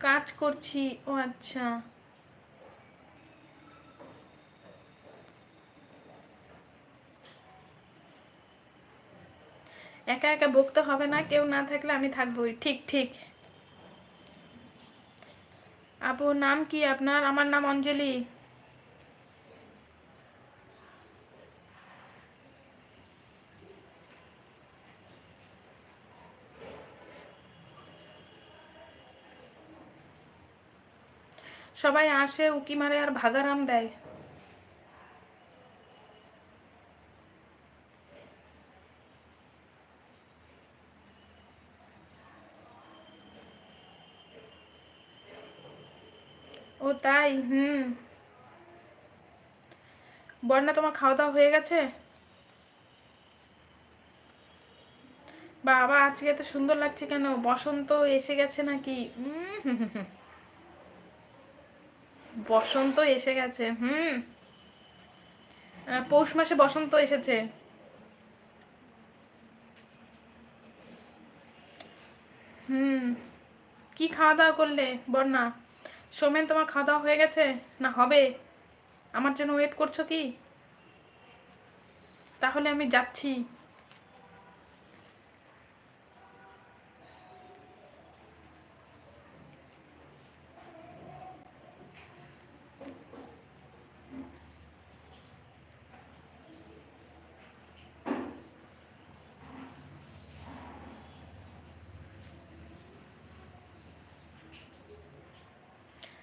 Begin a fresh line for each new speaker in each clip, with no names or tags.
কাজ করছি। ও আচ্ছা। একা একা বকতে হবে না, কেউ না থাকলে আমি থাকবোই। ঠিক ঠিক। আপু, নাম কি আপনার? আমার নাম অঞ্জলি। সবাই আসে, উকি মারে আর ভাগারাম দেয়। ও তাই, হুম। বন্যা তোমার খাওয়া দাওয়া হয়ে গেছে? বাবা, আজকে এত সুন্দর লাগছে কেন? বসন্ত এসে গেছে নাকি? উম, হুম হুম হুম। বসন্ত এসে গেছে, হুম। পৌষ মাসে বসন্ত এসেছে। হুম, কি খাওয়া দাওয়া করলে, বন্যা? সোমেন, তোমার খাওয়া দাওয়া হয়ে গেছে? না, হবে? আমার জন্য ওয়েট করছ কি? তাহলে আমি যাচ্ছি।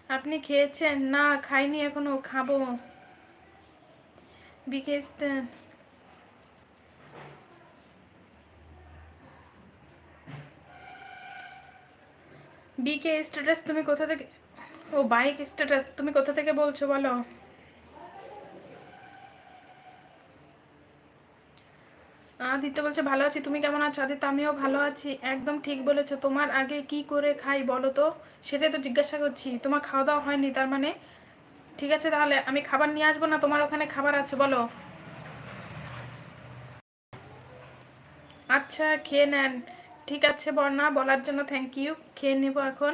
আপনি খেয়েছেন? না, খাইনি, এখনও খাব। বিকেসটা বিকে স্ট্যাটাস তুমি কোথা থেকে ও, বাইক স্ট্যাটাস তুমি কোথা থেকে বলছো বলো? আদিত্য বলছে, ভালো আছি, তুমি কেমন আছো? আদিত্য, আমিও ভালো আছি। একদম ঠিক বলেছ। তোমার আগে কি করে খাই বলো তো? সেটাই তো জিজ্ঞাসা করছি। তোমার খাওয়া দাওয়া হয়নি, তার মানে? ঠিক আছে তাহলে, আমি খাবার নিয়ে আসব না? তোমার ওখানে খাবার আছে, বলো। আচ্ছা খেয়ে নেন। ঠিক আছে বর্ণা, বলার জন্য থ্যাংক ইউ খেয়ে নেব এখন।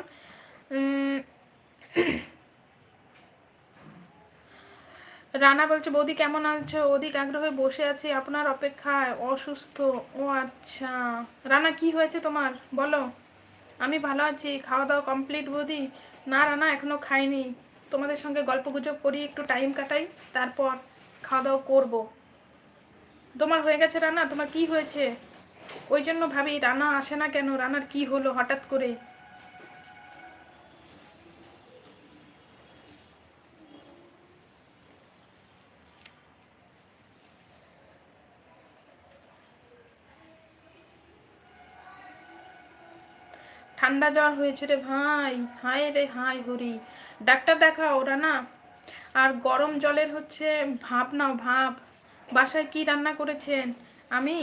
রানা বলছে, বৌদি কেমন আছো? অধিক আগ্রহে বসে আছি, আপনার অপেক্ষায় অসুস্থ। ও আচ্ছা। রানা, কি হয়েছে তোমার? বলো। আমি ভালো আছি খাওয়া দাওয়া কমপ্লিট বৌদি? না রানা, এখনও খাইনি। তোমাদের সঙ্গে গল্প গুজব করি, একটু টাইম কাটাই, তারপর খাওয়া দাওয়া করব। তোমার হয়ে গেছে রানা? তোমার কি হয়েছে? ওই জন্য ভাবি, রানা আসে না কেন? রানার কি হলো হঠাৎ করে? ঠান্ডা জ্বর হয়েছে রে ভাই, হায় রে হায় হরি। ডাক্তার দেখাও, রানা। আর গরম জলের হচ্ছে ভাপ নাও ভাপ বাসায় কি রান্না করেছেন? আমি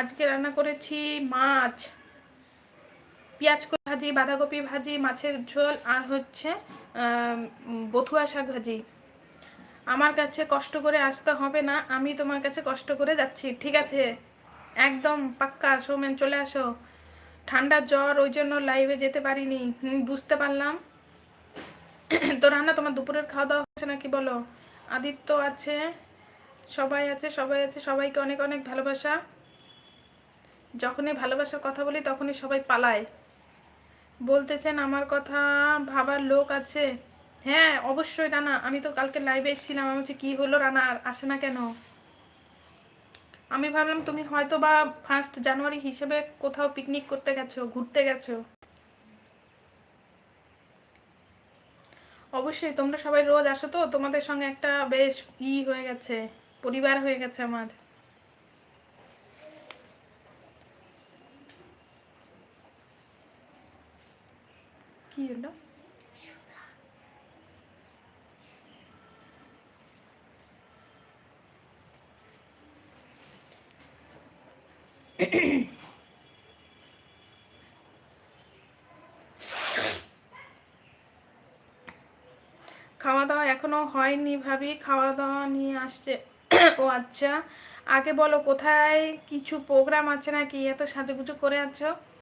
আজকে রান্না করেছি মাছ। পেঁয়াজ ভাজি, বাঁধাকপি ভাজি, মাছের ঝোল, আর হচ্ছে বথুয়া শাক ভাজি। আমার কাছে কষ্ট করে আসতে হবে না, আমি তোমার কাছে কষ্ট করে যাচ্ছি, ঠিক আছে? একদম পাক্কা সৌমেন চলে আসো। ঠান্ডার জ্বর, ওই জন্য লাইভে যেতে পারিনি। বুঝতে পারলাম। তো রান্না, তোমার দুপুরের খাওয়া দাওয়া হচ্ছে নাকি বলো? আদিত্য আছে, সবাই আছে সবাই আছে, সবাইকে অনেক অনেক ভালোবাসা। যখনই ভালোবাসার কথা বলি, তখনই সবাই পালায়। বলতেছেন, আমার কথা ভাবার লোক আছে? হ্যাঁ অবশ্যই, রানা। আমি তো কালকে লাইভে এসেছিলাম। আমি বলছি, কি হলো, রানা? আসে না কেন? আমি ভাবলাম তুমি হয়তো বা ফার্স্ট জানুয়ারি হিসেবে কোথাও পিকনিক করতে গেছো, ঘুরতে গেছো। অবশ্যই তোমরা সবাই রোজ আসো তো, তোমাদের সঙ্গে একটা বেশ ই হয়ে গেছে, পরিবার হয়ে গেছে আমার। কি হলো? খাওয়া দাওয়া এখনও হয়নি ভাবি খাওয়া দাওয়া নিয়ে আসছে। ও আচ্ছা আগে বলো কোথায়? কিছু প্রোগ্রাম আছে নাকি? এত সাজুগুজু করে আছো?